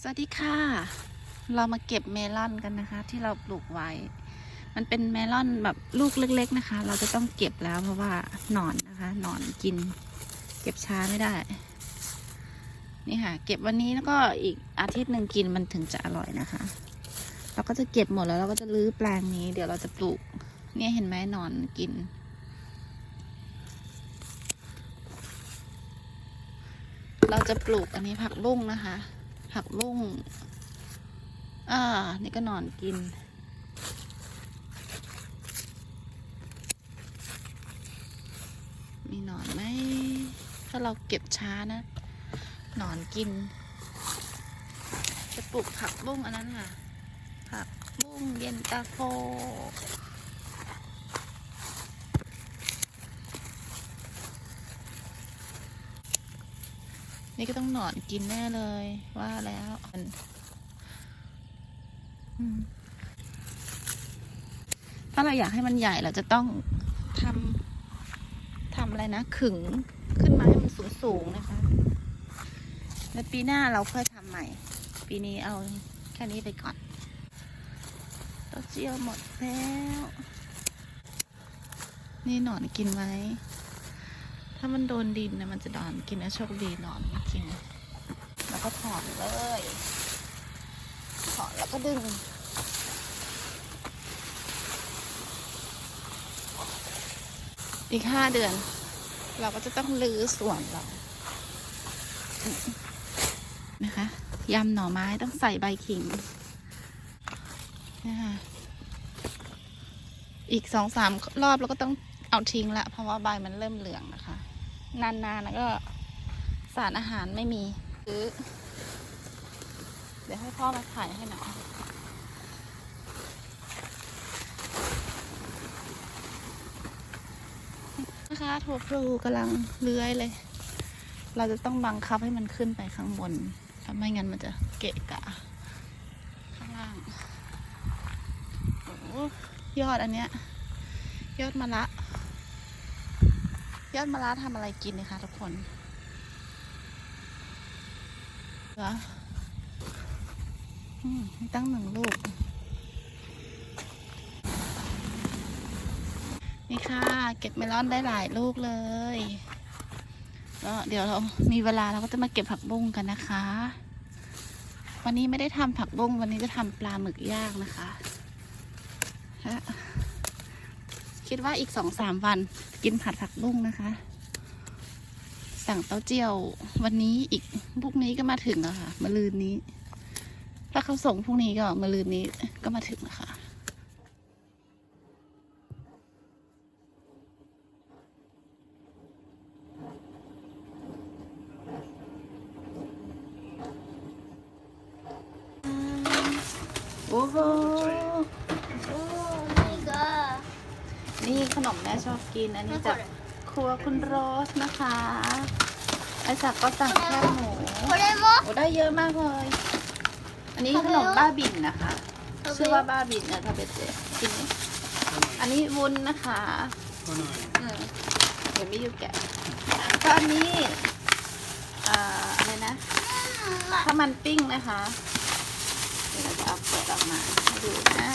สวัสดีค่ะ เรามาเก็บเมลอนกันนะคะ ที่เราปลูกไว้ มันเป็นเมลอนแบบลูกเล็ก ๆ นะคะ เราจะต้องเก็บแล้วเพราะว่าหนอนนะคะหนอนกิน เก็บช้าไม่ได้ นี่ค่ะ เก็บวันนี้แล้วก็อีกอาทิตย์หนึ่งกินมันถึงจะอร่อยนะคะ เราก็จะเก็บหมดแล้วเราก็จะรื้อแปลงนี้เดี๋ยวเราจะปลูก เนี่ยเห็นไหมหนอนกินเราจะปลูกอันนี้ผักบุ้งนะคะ ผักบุ้งอ่า นี่ก็นอนกิน มีหนอนไหม ถ้าเราเก็บช้านะ หนอนกิน จะปลูกผักบุ้งอันนั้นค่ะ ผักบุ้งเย็นตาโฟ นี่ก็ต้องหนอนกินแน่เลยว่าแล้วอืมถ้าเราอยากให้มันใหญ่เราจะต้องทำทำอะไรนะ ขึงขึ้นมาให้มันสูงสูงนะคะ แล้วปีหน้าเราค่อยทำใหม่ ปีนี้เอาแค่นี้ไปก่อนเต้าเจี้ยวหมดแล้ว นี่หนอนกินไหม ถ้ามันโดนดินนะมันจะดอนกินนะโชคดีนอนไม่กิน แล้วก็ถอนเลยถอนแล้วก็ดึงอีกห้าเดือน เราก็จะต้องรื้อส่วนเรานะคะยำหน่อไม้ต้องใส่ใบขิงนะคะอีกสองสามรอบเราก็ต้องเอาทิ้งละ เพราะว่าใบมันเริ่มเหลืองนะคะ นานๆแล้วก็สารอาหารไม่มีหรือเดี๋ยวให้พ่อมาถ่ายให้หน่อยนะคะถั่วพลูกำลังเลื้อยเลย เราจะต้องบังคับให้มันขึ้นไปข้างบนถ้าไม่งั้นมันจะเกะกะ ข้างล่างโอ้ยอดอันเนี้ย ยอดมะละ ยอดมะระทำอะไรกินนะคะทุกคนเหรออืมตั้งหนึ่งลูก นี่ค่ะ เก็บเมลอนได้หลายลูกเลยแล้วเดี๋ยวเรามีเวลาเราก็จะมาเก็บผักบุ้งกันนะคะ วันนี้ไม่ได้ทำผักบุ้งวันนี้จะทำปลาหมึกย่างนะคะ คิดว่าอีกสองสามวันกินผัดผักบุ้งนะคะ สั่งเต้าเจี้ยว วันนี้อีกพรุ่งนี้ก็มาถึงอะค่ะมะลืนนี้ ถ้าเขาส่งพรุ่งนี้ก็มะลืนนี้ก็มาถึงนะคะโอ้โห โอ้นี่ก็ นี่ขนมแม่ชอบกิน อันนี้จากครัวคุณโรสนะคะ ไอศักดิ์ก็สั่งแค่หมู これも โอ้ได้เยอะมากเลย อันนี้ขนมบ้าบินนะคะ ชื่อว่าบ้าบินนะทาเบเจกินนี่อันนี้วุ้นนะคะอืมเดี๋ยวไม่อยู่แกะก็อันนี้อ่าอะไรนะข้าวมันปิ้งนะคะ เดี๋ยวเราจะเอาเปิดออกมาให้ดูนะ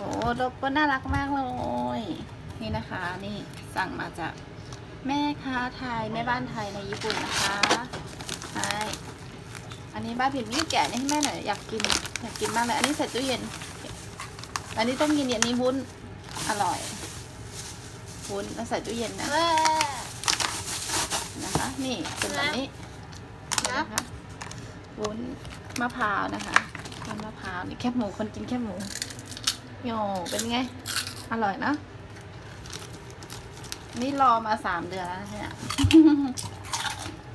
โอ้โลโก้น่ารักมากเลย นี่นะคะ นี่สั่งมาจากแม่ค้าไทยแม่บ้านไทยในญี่ปุ่นนะคะใช่อันนี้บ้าผิดนี่แกะนี่ให้แม่หน่อยอยากกินอยากกินมากเลย อันนี้ใส่ตู้เย็น อันนี้ต้องกินอันนี้วุ้นอร่อยวุ้นแล้วใส่ตู้เย็นนะเว้ยนะคะ นี่เป็นแบบนี้นี่นะคะวุ้นมะพร้าวนะคะวุ้นมะพร้าวนี่แคบหมูคนกินแคบหมู โยเป็นไง อร่อยนะ นี่รอมาสามเดือนแล้วเนี่ย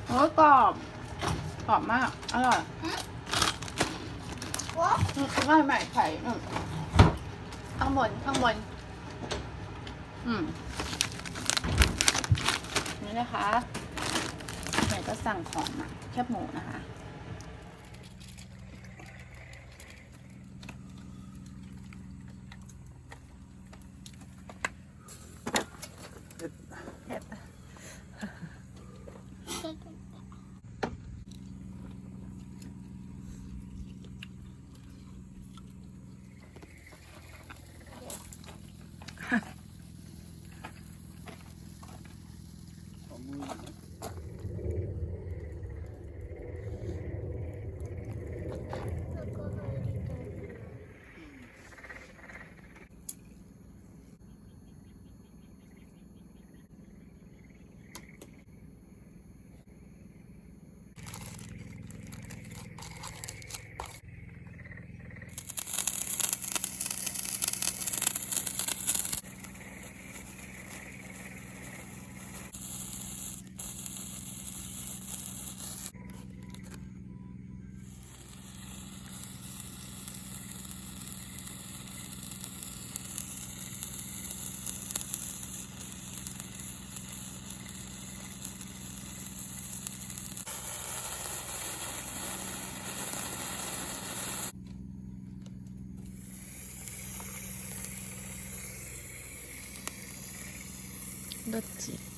โอ้ยกรอบกรอบมาก อร่อยโอ้อืมไม่ไม่ไข่ข้างบน ข้างบน อืม นี่นะคะไหนก็สั่งของมาแคบหมูนะคะ 맞지?